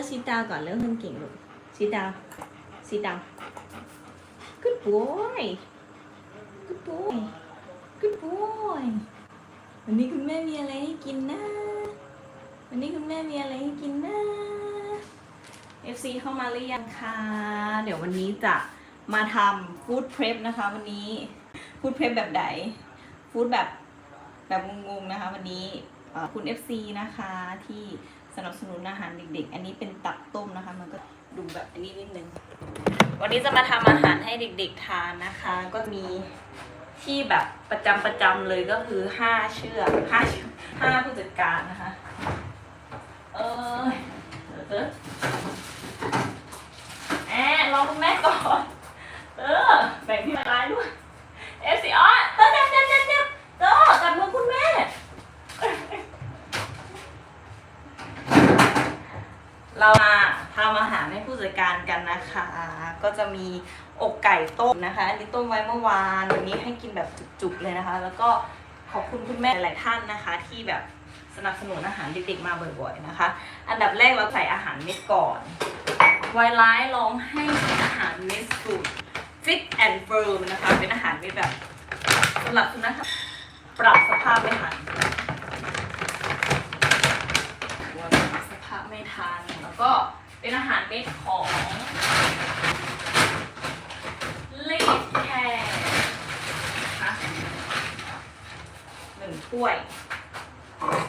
let's sit down ก่อนเริ่มคนเก่งลูก sit down sit down good boy good boy good boy วันนี้คุณแม่มีอะไรให้กินนะ วันนี้คุณแม่มีอะไรให้กินนะ FC เข้ามาหรือยังคะ เดี๋ยววันนี้จะมาทำฟู้ดเพรสนะคะ วันนี้ฟู้ดเพรสแบบไหนฟู้ดแบบแบบงงๆนะคะ วันนี้คุณ FC นะคะที่ สนับสนุนอาหารเด็ก ๆ อันนี้เป็นตับต้มนะคะ มันก็ดูแบบอันนี้นิดนึง วันนี้จะมาทำอาหารให้เด็ก ๆ ทานนะคะ ก็มีที่แบบประจำประจำเลยก็คือห้าเชือกห้าห้าผู้จัดการนะคะ เออเออแอบรอคุณแม่ก่อน เออแบ่งพี่มาลายด้วย เอฟซีออสเต้เจ็บเจ็บเจ็บเจ็บเต้จับมือคุณแม่ เรามาทำอาหารให้ผู้จัดการกันนะคะ ก็จะมีอกไก่ต้มนะคะอันนี้ต้มไว้เมื่อวานวันนี้ให้กินแบบจุกๆเลยนะคะ แล้วก็ขอบคุณคุณแม่หลายท่านนะคะ ที่แบบสนับสนุนอาหารเด็กๆมาบ่อยๆนะคะ อันดับแรกเราใส่อาหารเม็ดก่อนไวไลท์ลองให้อาหารเม็ดสูตร Fit and Firm นะคะ เป็นอาหารเม็ดแบบสำหรับสุนัขปรับสภาพไม่ทันปรับ สภาน แล้วก็เป็นอาหารเม็ดของเลดแคร์นะคะหนึ่งถ้วย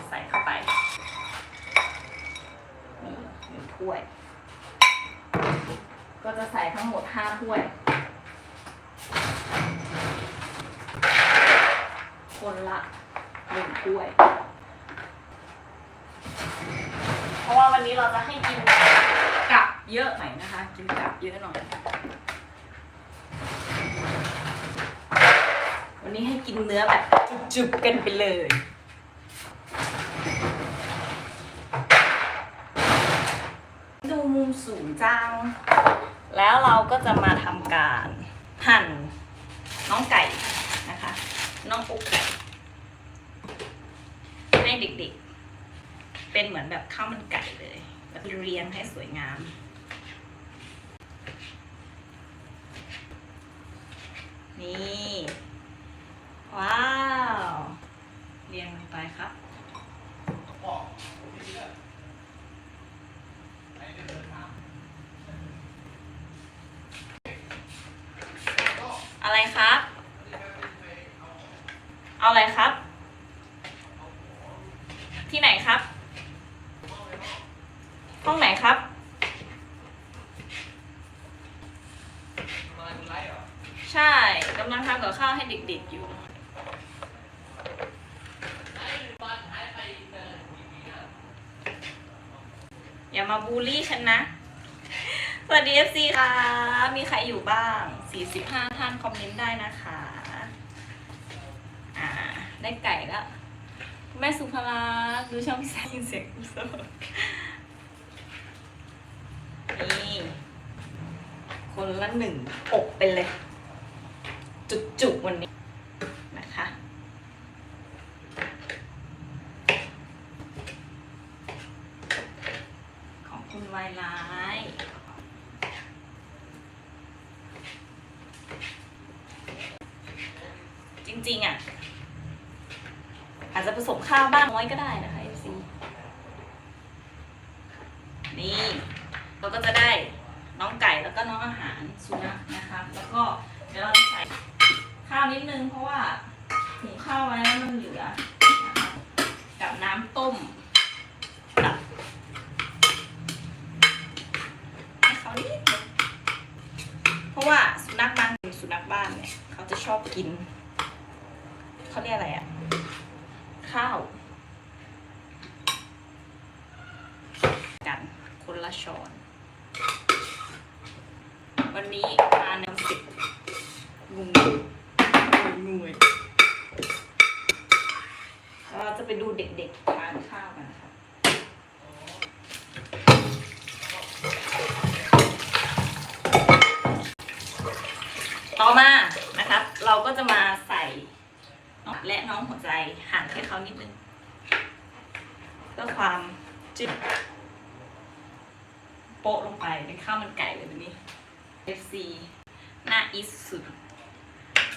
ใส่เข้าไป นี่หนึ่งถ้วย ก็จะใส่ทั้งหมดห้าถ้วย คนละหนึ่งถ้วย เพราะว่าวันนี้เราจะให้กินกับเยอะหน่อยนะคะ กินกับเยอะหน่อย วันนี้ให้กินเนื้อแบบจุบๆกันไปเลยดูมุมสูงจัง แล้วเราก็จะมาทำการหั่นน้องไก่นะคะ น้องอกไก่ให้เด็กๆ เป็นเหมือนแบบข้าวมันไก่เลยแล้วเรียงให้สวยงามนี่ว้าว เรียงลงไปครับอะไรครับ เอาอะไรครับ ที่ไหนครับ ห้องไหนครับ ใช่กำลังทำกับข้าวให้เด็กๆอยู่ อย่ามาบูลลี่ฉันนะ สวัสดี FC ค่ะ มีใครอยู่บ้าง 45 ท่านคอมเมนต์ได้นะคะอ่าได้ไก่แล้ว แม่สุภาราดูช่องพี่แซยินเสียงกุศลนี่ คนละหนึ่งอกไปเลย จุกๆวันนี้นะคะของคุณวายร้ายจริงๆอะ อาจจะผสมข้าวบ้างน้อยก็ได้นะคะ FC นี่ เราก็จะได้น้องไก่แล้วก็น้องอาหารสุนัขนะคะ แล้วก็เดี๋ยวเราจะใส่ข้าวนิดนึงเพราะว่าหุงข้าวไว้แล้วมันเหลือนะคะกับน้ำต้มตับให้เขานิดนึงเพราะว่าสุนัขบางสุนัขบ้านเนี่ย เขาจะ ชอบกิน เขาเรียกอะไรอะข้าว กันคนละช้อน วันนี้มานำสิบงุงงงวยเราจะไปดูเด็กๆทานข้าวกันนะคะต่อมานะครับ เราก็จะมาใส่น้องและน้องหัวใจหั่นให้เขานิดนึงเพื่อความจืด โปะลงไปเป็นข้าวมันไก่เลยแบบนี้ FC หน้าอีสุด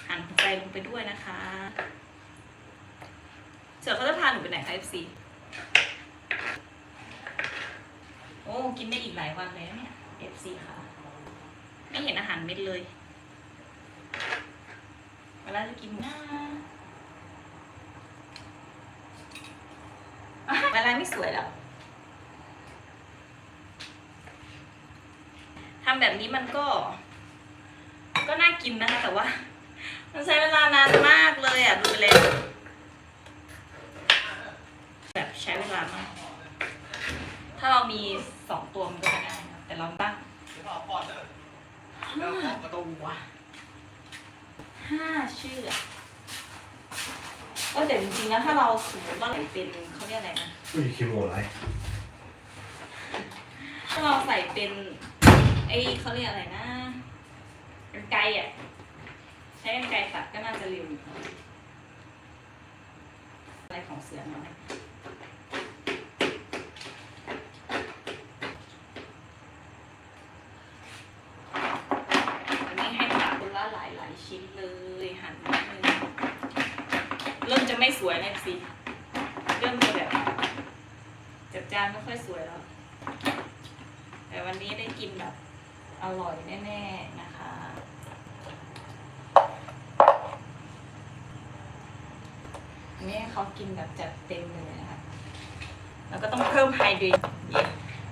หั่นหัวใจลงไปด้วยนะคะ เสือเขาจะพาหนู ไปไหนคะ FC โอ้ กินได้อีกหลายวันเลยเนี่ย FC ค่ะ ไม่เห็นอาหารเม็ดเลย เวลาจะกินนะเวลาไม่สวยแล้วทำแบบนี้มันก็ ก็น่ากินนะคะแต่ว่า มันใช้เวลานานมากเลยอะ ดูไปเลย ใช้เวลามาก ถ้าเรามีสองตัวมันก็จะง่ายนะแต่เราตั้งห้าตัวห้าชื่ออะก็แต่จริงๆแล้วถ้าเราสมมติว่าใส่เป็นเขาเรียกอะไรนะอุ้ยคิโมอะไรถ้าเราใส่เป็นไอ้เขาเรียกอะไรนะกันไกรอะ ใช้กันไกรตัดก็น่าจะเร็วอยู่อะไรของเสือน้อยอันนี้ให้ตัดคนละหลายหลายๆชิ้นเลยหั่นนิดนึงเริ่มจะ ไม่สวยแล้วสิเริ่มจะแบบจัดจานไม่ค่อยสวยแล้ว แต่วันนี้ได้กินแบบอร่อยแน่ๆนะคะนนี้เขากินแบบจัดเต็มเลยนะคะ แล้วก็ต้องเพิ่มไฮเดรต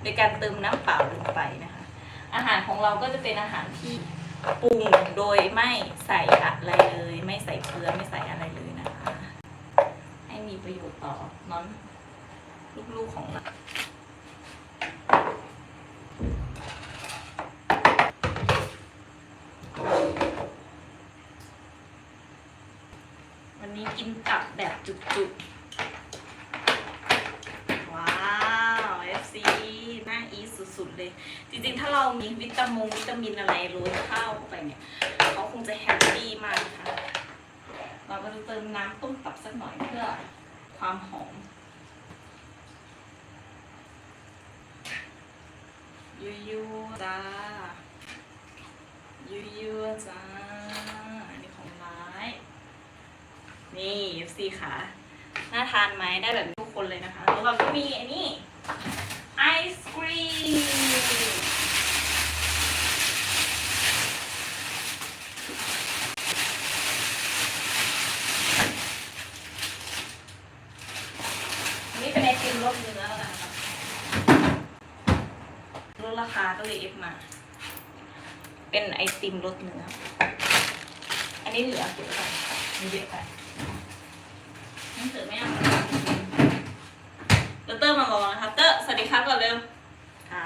โดยการเติมน้ำเปล่าลงไปนะคะ อาหารของเราก็จะเป็นอาหารที่ปรุงโดยไม่ใส่อะไรเลย ไม่ใส่เกลือไม่ใส่อะไรเลยนะคะ มีประโยชน์ต่อน้องลูกๆของเราวันนี้กินกับแบบจุกๆ ว้าว FC น่าอีทสุดๆเลย จริงๆ ถ้าเรามีวิตามินวิตามินอะไรโรยข้าวเข้าไปเนี่ย เขาคงจะแฮปปี้มากนะคะเราก็จะเติมน้ำต้มตับสักหน่อยเพื่อ ความหอม ยูๆจ้า ยูๆจ้า อันนี้ของร้ายนี่ FC ค่ะน่าทานไหมได้แบบทุกคนเลยนะคะ แล้วเราก็มีอันนี้ไอศครีม อันนี้เป็นไอติมรสเนื้อแล้วกันนะคะลดราคา ก็เลยเอฟมา เป็นไอติมรสเนื้อ อันนี้เหลือเก็บไว้ก่อนมีเยอะไปหนังสือไม่เอาแล้วเตอร์มารอนะคะเตอร์สวัสดีครับก่อนเร็วค่ะ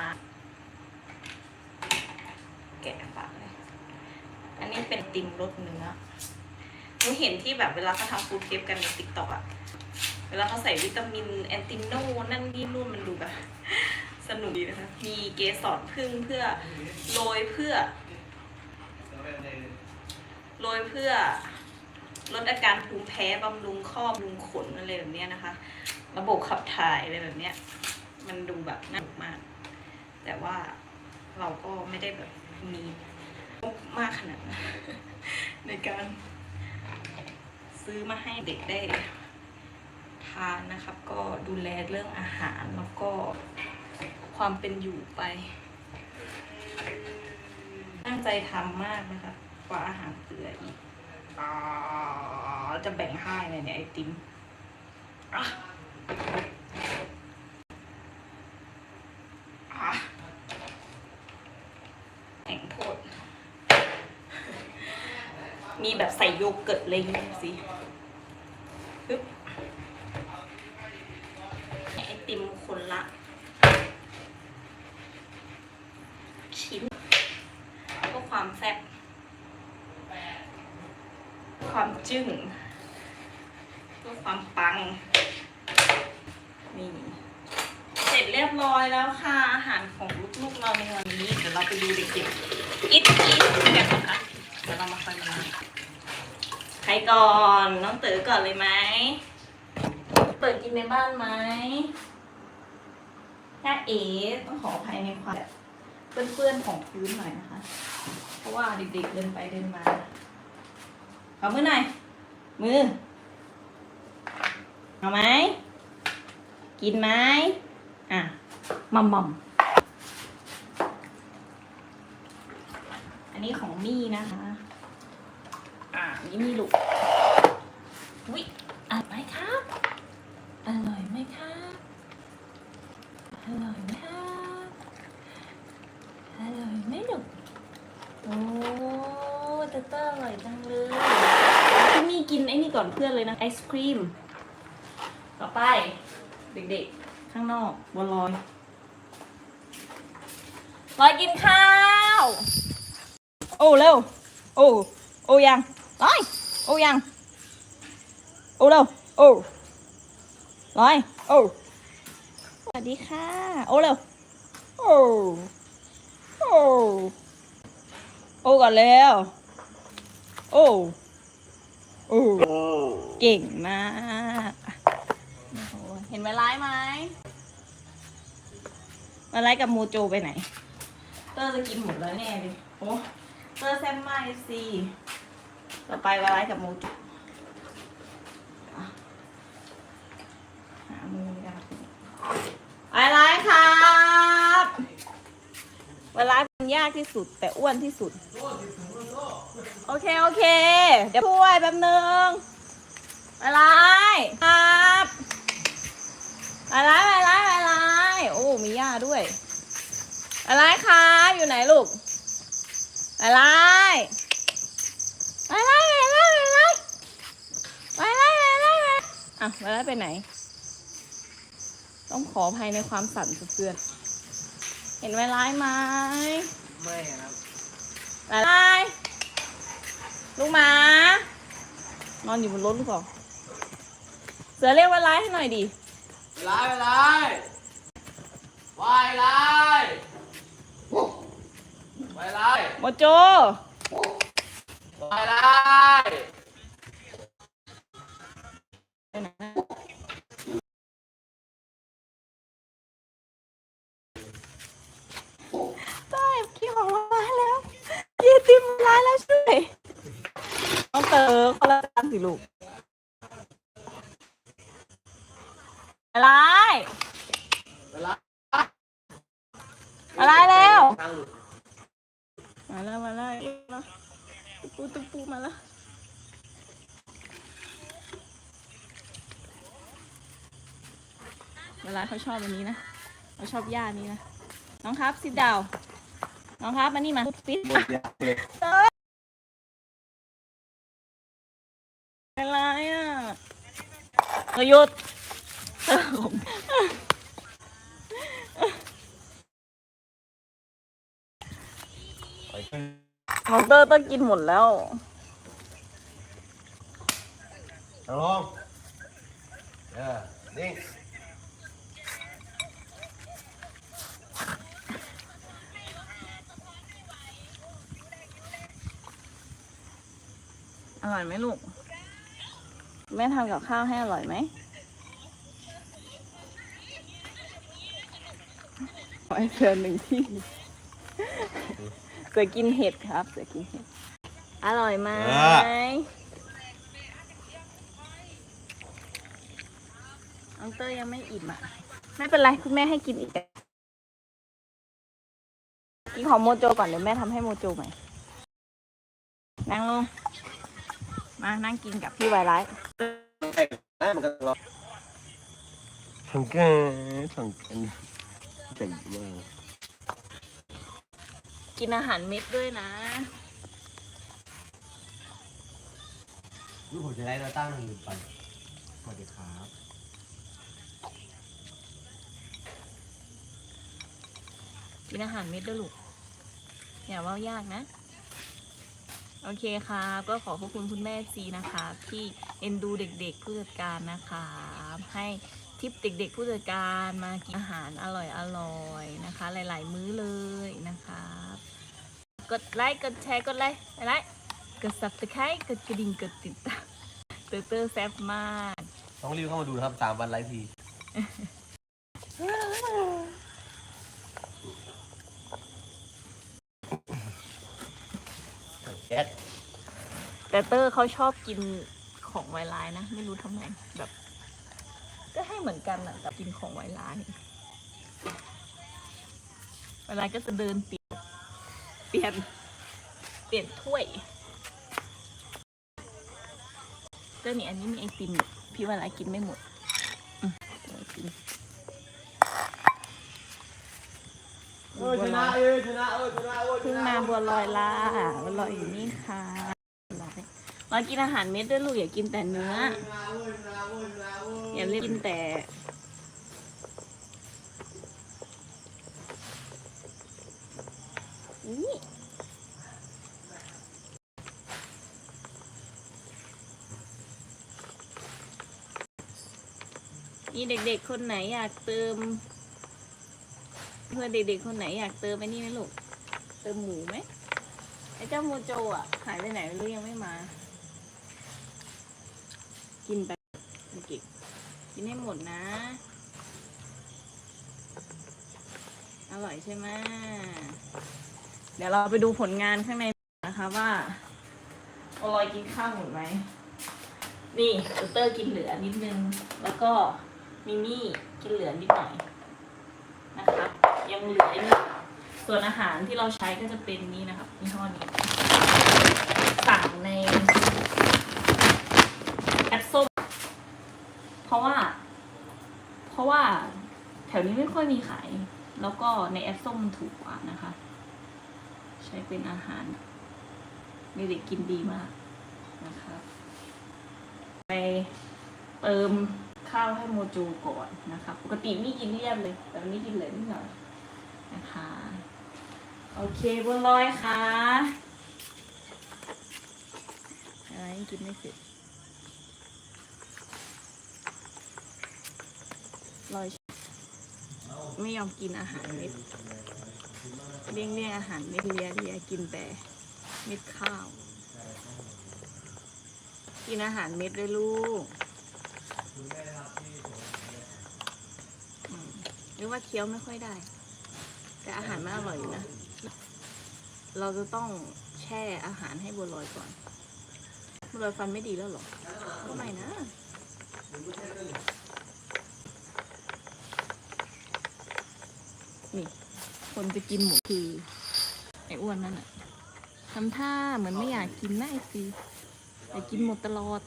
แกะปากเลย อันนี้เป็นติมรสเนื้อหนูเห็นที่แบบเวลาเขาทำฟูดเทปกันในติ๊กต็อกอะเวลาเขาใส่วิตามินแอนติโนนั่นนี่นู่นมันดูแบบ สนุกดีนะคะ มีเกสรพึ่งเพื่อโรยเพื่อโรยเพื่อลดอาการภูมิแพ้บำรุงข้อบำรุงขนอะไรแบบนี้นะคะ ระบบขับถ่ายอะไรแบบนี้มันดูแบบน่าดูมาก แต่ว่าเราก็ไม่ได้แบบมีมากขนาดในการซื้อมาให้เด็กได้ทานนะครับ ก็ดูแลเรื่องอาหารแล้วก็ ความเป็นอยู่ไป ตั้งใจทำมากนะคะกว่าอาหารเสืออีกอจะแบ่งให้เลยเนี่ยไอติมแห่งโทษมีแบบใส่โยเกิร์ตอะไรอย่างเงี้ยสิฮึบไอติมคนละ ชิ้น เพื่อความ แซ่บความจึ้งเพื่อความปัง นี่ เสร็จเรียบร้อยแล้วค่ะ อาหารของลูกๆเราในวันนี้ เดี๋ยวเราไปดูเด็กๆอิทอิทกันนะคะเดี๋ยวเรามาค่อยมาใครก่อน น้องเต๋อก่อนเลยไหม เปิดกินในบ้านไหมถ้าเอ๋ต้องขออภัยในความเปื้อนๆของพื้นหน่อยนะคะ ราะว่าเด็กๆเดินไปเดินมาขอมือหน่อย มือ เอาไหม กินไหมอะมัมมัมอันนี้ของมี่นะคะ อะนี่มีลูกวิอร่อยไหมครับ อร่อยไหมครับ อร่อยไหมครับอร่อยไหมลูกโอ้เตเตอ ร่อยจังเลยพี่มี่กินไอ้นี่ก่อนเพื่อนเลยนะไอศครีม ต่อไป เด็กๆ ข้างนอกบัวลอยลอยกินข้าว โอ้เร็ว โอ้ โอ้ยังลอย โอ้ยัง โอ้เร็ว โอ้ลอย โอ้สวัสดีค่ะ โอ้เร็ว โอ้ โอ้ โอ้ก่อนเร็ว โอ้โอ้เก่งมากเห็นไวร้ายไหมไวร้ายกับโมโจไปไหน เตอร์จะกินหมดแล้วแน่เลยโอ้เตอร์แซมมาเอฟซีต่อไปไวร้ายกับโมโจหามือไม่ได้ไร้ายครับไวร้ายเป็น ยากที่สุด แต่อ้วนที่สุด โอเค โอเค เดี๋ยวช่วยแป๊บนึงอะไรครับอะไรอะไรอะไรโอ้มีย่าด้วย อะไรครับอยู่ไหนลูกอะไรอะไรอะไรอะไรอะไรอะไรอะไรอะอะไรไปไหน ต้องขออภัยในความสั่นสะเทือน เห็นไวร้ายไหมไม่ครับอะไรลูกหมานอนอยู่บนรถหรือเปล่าเสือเรียกไวร้ายให้หน่อยดิเวลาเวลาวายลายวายลายโมโจวายลาย ร้ายแล้วช่วยต้องเตอคนละกันสิลูกอะไรเวลาอะไรแล้วทางหลุดมาแล้วมาแล้วมาตุ๊ปูตุ๊ปูมาแล้วเวลาเขาชอบอันนี้นะเขาชอบย่านี้นะ น้องครับซิดดาว น้องครับมานี่มาปิดหมดยาเลยอะไรอะเออหยุดเออผมน้องเตอร์ต้องกินหมดแล้วทางลงเออนิ่ อร่อยไหมลูก แม่ทำกับข้าวให้อร่อยไหมขอให้เสือหนึ่งที่ เสือกินเห็ดครับ เสือกินเห็ด อร่อยไหมน้องเตอร์ยังไม่อิ่มอะ ไม่เป็นไรคุณแม่ให้กินอีก กินของโมโจก่อนเดี๋ยวแม่ทำให้โมโจใหม่นั่งลง มานั่งกินกับพี่ไวไลท์ได้มันก็รอทางกันทางกันใจมากกินอาหารเม็ดด้วยนะลูกผมจะได้เราตั้งหนึ่งไปสวัสดีครับกินอาหารเม็ดด้วยลูกอย่าว่ายากนะ โอเคครับก็ขอขอบคุณคุณแม่ซีนะคะที่เอ็นดูเด็กๆผู้จัดการนะคะให้ทิปเด็กๆผู้จัดการมากินอาหารอร่อยๆนะคะ หลาย ๆ มื้อเลยนะคะกดไลค์กดแชร์กดไลค์ไลค์กด subscribe กดกระดิ่งกดติดตามเตอร์เตอร์แซ่บมาก ต้องรีบเข้ามาดูนะครับสามวันไลฟ์ที แก๊สแต่เตอร์เขาชอบกินของไวน์ร้ายนะ ไม่รู้ทำไมแบบ ก็ให้เหมือนกันอะแต่กินของไวน์ร้ายไวน์ร้าก็จะเดินเปลี่ยนเปลี่ยนเปลี่ยนถ้วยก็นี่อันนี้มีไอติม พี่ไวน์ร้ากินไม่หมดอืม เออชนะเออชนะเออชนะเออชเพิ่งนะมาบัวลอยล่าบัวลอยอยู่นี่ค่ะบัวลอยเรากินอาหารเม็ดด้วยลูกอย่ากินแต่เนื้ออย่าเล่นกินแต่ นี่นี่เด็กๆคนไหนอยากเติม เพื่อเด็กๆคนไหนอยากเติมไอ้นี่ไหมลูก เติมหมูไหมไอ้เจ้าโมโจอะหายไปไหนไม่รู้ยังไม่มา กินไปเด็กๆกินให้หมดนะ อร่อยใช่ไหมเดี๋ยวเราไปดูผลงานข้างในนะคะว่าโอลอยกินข้าวหมดไหม นี่ตูเตอร์กินเหลือนิดนึง แล้วก็มิมี่กินเหลือนิดหน่อย ยังเหลืออ้นี่ส่วนอาหารที่เราใช้ก็จะเป็นนี้นะครับยี่ห้อนี้สั่งในแอปส้มเพราะว่า เพราะว่าแถวนี้ไม่ค่อยมีขาย แล้วก็ในแอปส้มมันถูกกว่านะคะ ใช้เป็นอาหารเด็กๆกินดีมากนะคะไปเติมข้าวให้โมจูก่อนนะคะ ปกติไม่กินเลี่ยนเลย แต่วันนี้กินเหลือนิดหน่อย นะคะ โอเคบัวลอยค่ะอะไรยังกินไม่เสร็จลอยไม่ยอมกินอาหารเม็ดเลี่ยงเลี่ยงอาหารเม็ดเลียเลียกินแต่เม็ดข้าว กินอาหารเม็ดด้วยลูกหรือว่าเคี้ยวไม่ค่อยได้ แต่อาหารมันอร่อยอยู่นะ เราจะต้องแช่อาหารให้บัวลอยก่อน บัวลอยฟันไม่ดีแล้วหรอทำไมนะนี่ คนจะกินหมูคือ ไอ้อ้วนนั่นอะทำท่าเหมือนไม่อยากกินนะไอซีแต่กินหมดตลอด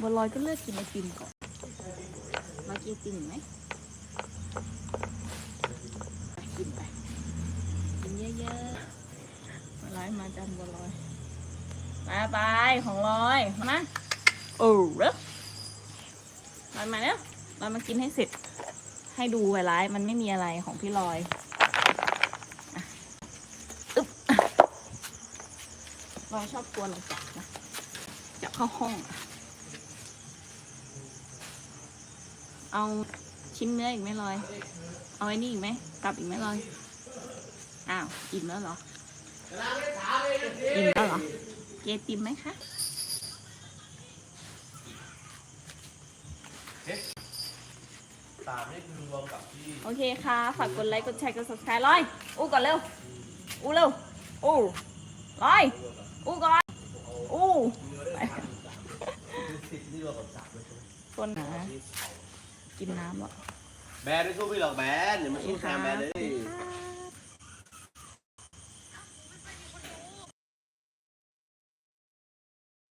บัวลอยก็เลือกกินไอติมก่อนมากินไอติมไหม กินไป กิน เยอะๆมาลอยมาจันบัวลอยมาไปของลอยมานะโอ้เร็วลอยมาแล้วลอยมากินให้เสร็จ ให้ดูไวไลท์มันไม่มีอะไรของพี่ลอยอะอึ๊บลอยชอบกวนเราจับนะจับเข้าห้อง เอาชิ้นเนื้ออีกไหมลอย เอาไอ้นี่อีกไหมกลับอีกไหมลอยอ้าวอิ่มแล้วเหรอ อิ่มแล้วเหรอ เกติมไหมคะสามนี่คือรวมกับที่โอเคค่ะ ฝากกดไลค์ กดแชร์ กด subscribe ลอย อู้ก่อนเร็ว อู้เร็ว อู้ลอย อู้ก่อน อู้ไปสิบนี่รวมกับสามเลยใช่ไหมคนหนากินน้ำหรอ แบนไม่สู้พี่หรอกแบนอย่ามาสู้แซมแบนเลย